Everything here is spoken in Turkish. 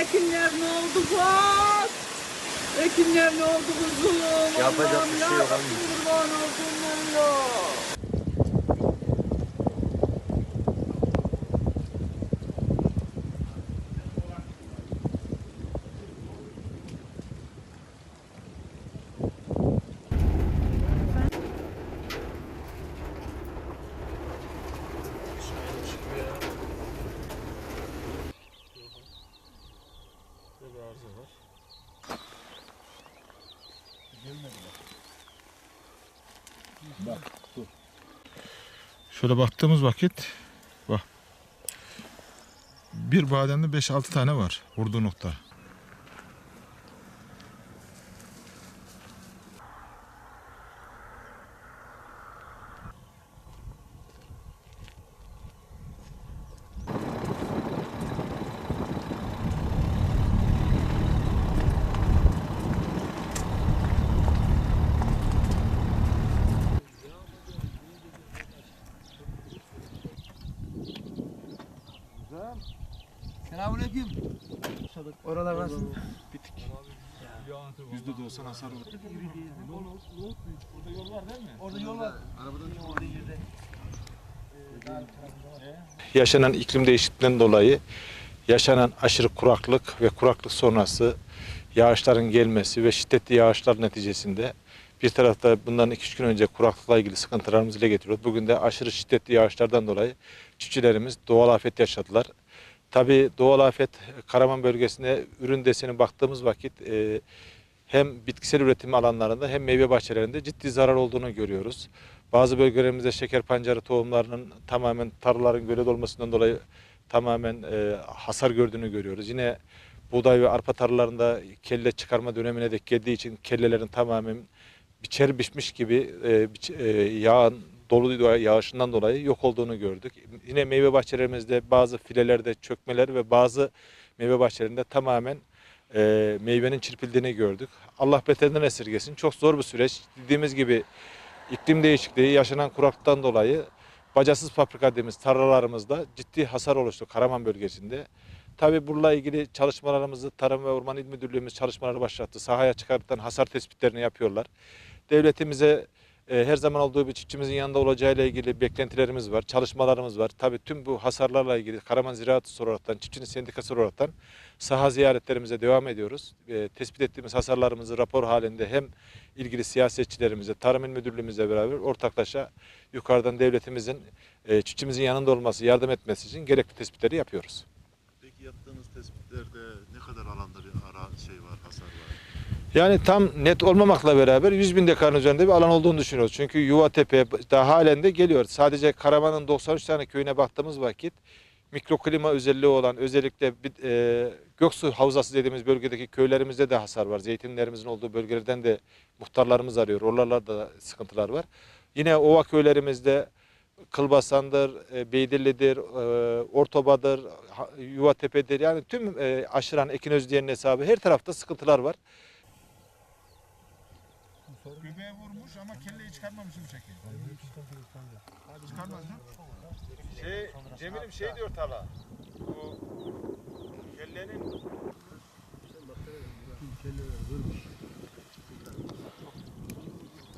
Ekinler ne oldu bak? Ekinler ne oldu kuzum? Yapacak bir şey yok anne. Kurban ya. Şöyle baktığımız vakit bak. Bir bademde 5-6 tane var vurduğu nokta. Selamünaleyküm. Oralar nasıl? %90 hasar var. Orada yol var. yaşanan iklim değişikliğinden dolayı yaşanan aşırı kuraklık ve kuraklık sonrası yağışların gelmesi ve şiddetli yağışlar neticesinde bir tarafta bundan 2-3 gün önce kuraklıkla ilgili sıkıntılarımızı dile getiriyoruz. Bugün de aşırı şiddetli yağışlardan dolayı çiftçilerimiz doğal afet yaşadılar. Tabii doğal afet Karaman bölgesine ürün desene baktığımız vakit e, hem bitkisel üretim alanlarında hem meyve bahçelerinde ciddi zarar olduğunu görüyoruz. Bazı bölgelerimizde şeker pancarı tohumlarının tamamen tarlaların gölet olmasından dolayı tamamen e, hasar gördüğünü görüyoruz. Yine buğday ve arpa tarlalarında kelle çıkarma dönemine denk geldiği için kellelerin tamamen biçer biçmiş gibi e, biç- e, yağın dolu yağışından dolayı yok olduğunu gördük. Yine meyve bahçelerimizde bazı filelerde çökmeler ve bazı meyve bahçelerinde tamamen e, meyvenin çirpildiğini gördük. Allah beterinden esirgesin. Çok zor bir süreç. Dediğimiz gibi iklim değişikliği yaşanan kuraklıktan dolayı bacasız fabrika dediğimiz tarlalarımızda ciddi hasar oluştu Karaman bölgesinde. Tabii bununla ilgili çalışmalarımızı Tarım ve Orman İl Müdürlüğümüz çalışmaları başlattı. Sahaya çıkartılan hasar tespitlerini yapıyorlar. Devletimize e, her zaman olduğu gibi çiftçimizin yanında olacağıyla ilgili beklentilerimiz var, çalışmalarımız var. Tabii tüm bu hasarlarla ilgili Karaman Ziraat olaraktan, çiftçinin sendikası olaraktan saha ziyaretlerimize devam ediyoruz. E, tespit ettiğimiz hasarlarımızı rapor halinde hem ilgili siyasetçilerimize, Tarım İl Müdürlüğümüzle beraber ortaklaşa yukarıdan devletimizin e, çiftçimizin yanında olması, yardım etmesi için gerekli tespitleri yapıyoruz. Yaptığınız tespitlerde ne kadar alanda bir ara şey var, hasar var? Yani tam net olmamakla beraber 100 bin dekarın üzerinde bir alan olduğunu düşünüyoruz. Çünkü Yuvatepe daha halen de geliyor. Sadece Karaman'ın 93 tane köyüne baktığımız vakit mikroklima özelliği olan özellikle e, Göksu Havzası dediğimiz bölgedeki köylerimizde de hasar var. Zeytinlerimizin olduğu bölgelerden de muhtarlarımız arıyor. Oralarda da sıkıntılar var. Yine ova köylerimizde Kılbasan'dır, e, Beydilli'dir, e, Ortoba'dır, Yuvatepe'dir. Yani tüm e, aşıran Ekin Özdiye'nin hesabı her tarafta sıkıntılar var. Göbeğe vurmuş ama kelleyi çıkarmamış mı çekiyor? Çıkarmaz mı? Şey, Cemil'im şey diyor Tala.